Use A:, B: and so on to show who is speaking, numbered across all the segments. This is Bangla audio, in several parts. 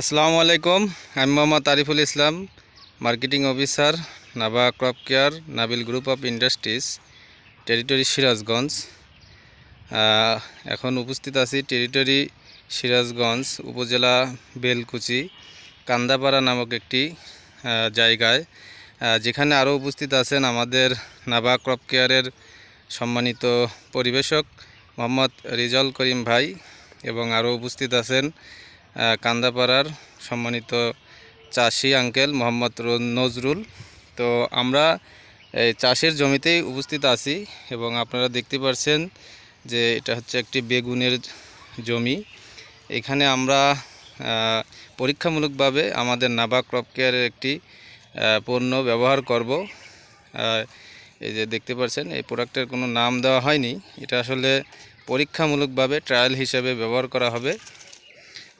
A: আসসালামু আলাইকুম, আমি Mohammad Ariful Islam, marketing officer Naba crop care, Nabil group of industries, territory Sirajganj. এখন উপস্থিত আছি টেরিটরি সিরাজগঞ্জ উপজেলা বেলকুচি, কান্দাপাড়া নামক একটি জায়গায়। যেখানে আরও উপস্থিত আছেন আমাদের নাবা ক্রপ কেয়ারের সম্মানিত পরিবেশক মোহাম্মদ রিজল করিম ভাই এবং আরও উপস্থিত আছেন কান্দাপাড়ার সম্মানিত চাষি আঙ্কেল মোহাম্মদ নজরুল। তো আমরা এই চাষের জমিতেই উপস্থিত আছি এবং আপনারা দেখতে পাচ্ছেন যে এটা হচ্ছে একটি বেগুনের জমি। এখানে আমরা পরীক্ষামূলকভাবে আমাদের নাবা ক্রপ কেয়ারের একটি পণ্য ব্যবহার করব। এই যে দেখতে পাচ্ছেন এই প্রোডাক্টের কোনো নাম দেওয়া হয়নি। এটা আসলে পরীক্ষামূলকভাবে ট্রায়াল হিসেবে ব্যবহার করা হবে।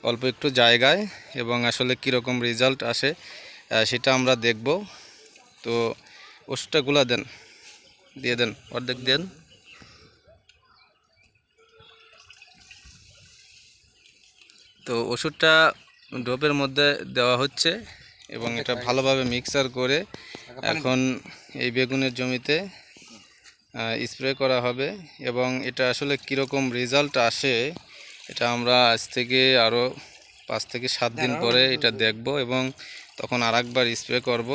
A: অল্প একটু জায়গায় এবং আসলে কীরকম রেজাল্ট আসে সেটা আমরা দেখব। তো ওষুধটা গুলা দেন দিয়ে দেন অর্ধেক দেন। তো ওষুধটা ডোপের মধ্যে দেওয়া হচ্ছে এবং এটা ভালোভাবে মিক্সার করে এখন এই বেগুনের জমিতে স্প্রে করা হবে এবং এটা আসলে কীরকম রেজাল্ট আসে এটা আমরা আজ থেকে আরও পাঁচ থেকে সাত দিন পরে এটা দেখব এবং তখন আর একবার স্প্রে করব।